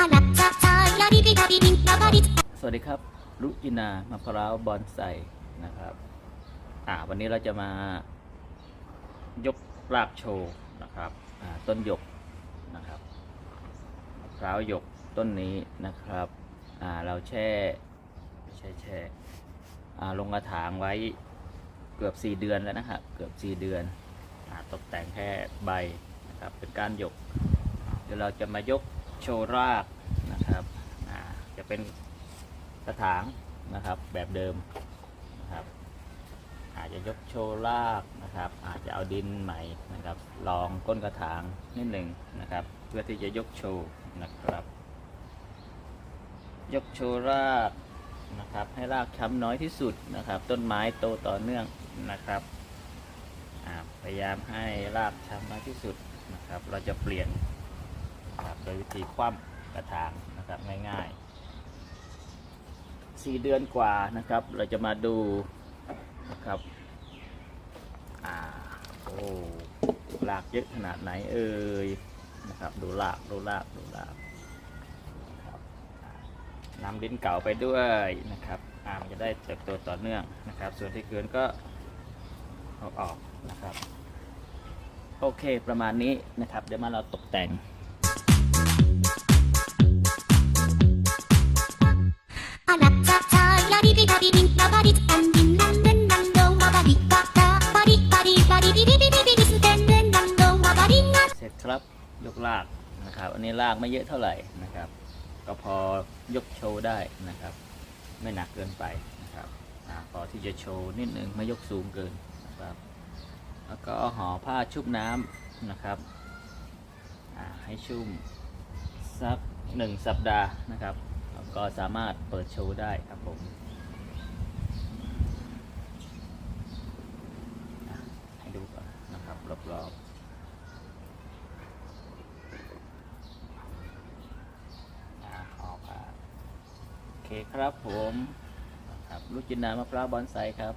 สวัสดีครับลุจินามะพร้าวบอนไซนะครับ อ่า วันนี้เราจะมายกรากโชว์นะครับอ่าต้นหยกนะครับมะพร้าวหยกต้นนี้นะครับ อ่า เราแช่ไม่ใช่แช่อ่าลงกระถางไว้เกือบ 4 เดือนแล้วนะครับ เกือบ 4 เดือนอาตกแต่งแค่ใบนะครับ เป็นการหยก เดี๋ยวเราจะมายก โชว์รากนะครับจะเป็นกระถางนะครับแบบเดิมนะครับ อาจจะยกโชว์รากนะครับ อาจจะเอาดินใหม่นะครับลองก้นกระถางนิดหนึ่งนะครับ เพื่อที่จะยกโชว์นะครับ ยกโชว์รากนะครับ ให้รากช้ำน้อยที่สุดนะครับ ต้นไม้โตต่อเนื่องนะครับพยายามให้รากช้ำน้อยที่สุดนะครับ เราจะเปลี่ยน โดยวิธีคว่ำกระถางนะครับง่ายๆสี่เดือนกว่านะครับ เราจะมาดูนะครับอ่าโอ้รากเยอะขนาดไหนเอ่ยนะครับดูรากดูรากดูรากนำดินเก่าไปด้วยนะครับอ่ามันจะได้เติบโตต่อเนื่องนะครับ ส่วนที่เกินก็เอาออกนะครับ โอเคประมาณนี้นะครับ เดี๋ยวมาเราตกแต่ง ครับยกลากนะครับ อันนี้ลากไม่เยอะเท่าไหร่นะครับ ก็พอยกโชว์ได้นะครับ ไม่หนักเกินไปนะครับอพอที่จะโชว์นิดนึงไม่ยกสูงเกินนะครับ แล้วก็ห่อผ้าชุบน้ำนะครับให้ชุ่มสักหนึ่งสัปดาห์นะครับ ก็สามารถเปิดโชว์ได้ครับผมอะให้ดูก่อนนะครับรอบๆ อ่าออกอะโอ เคครับผมครับลูกจินดามะพร้าวบอนไซครับ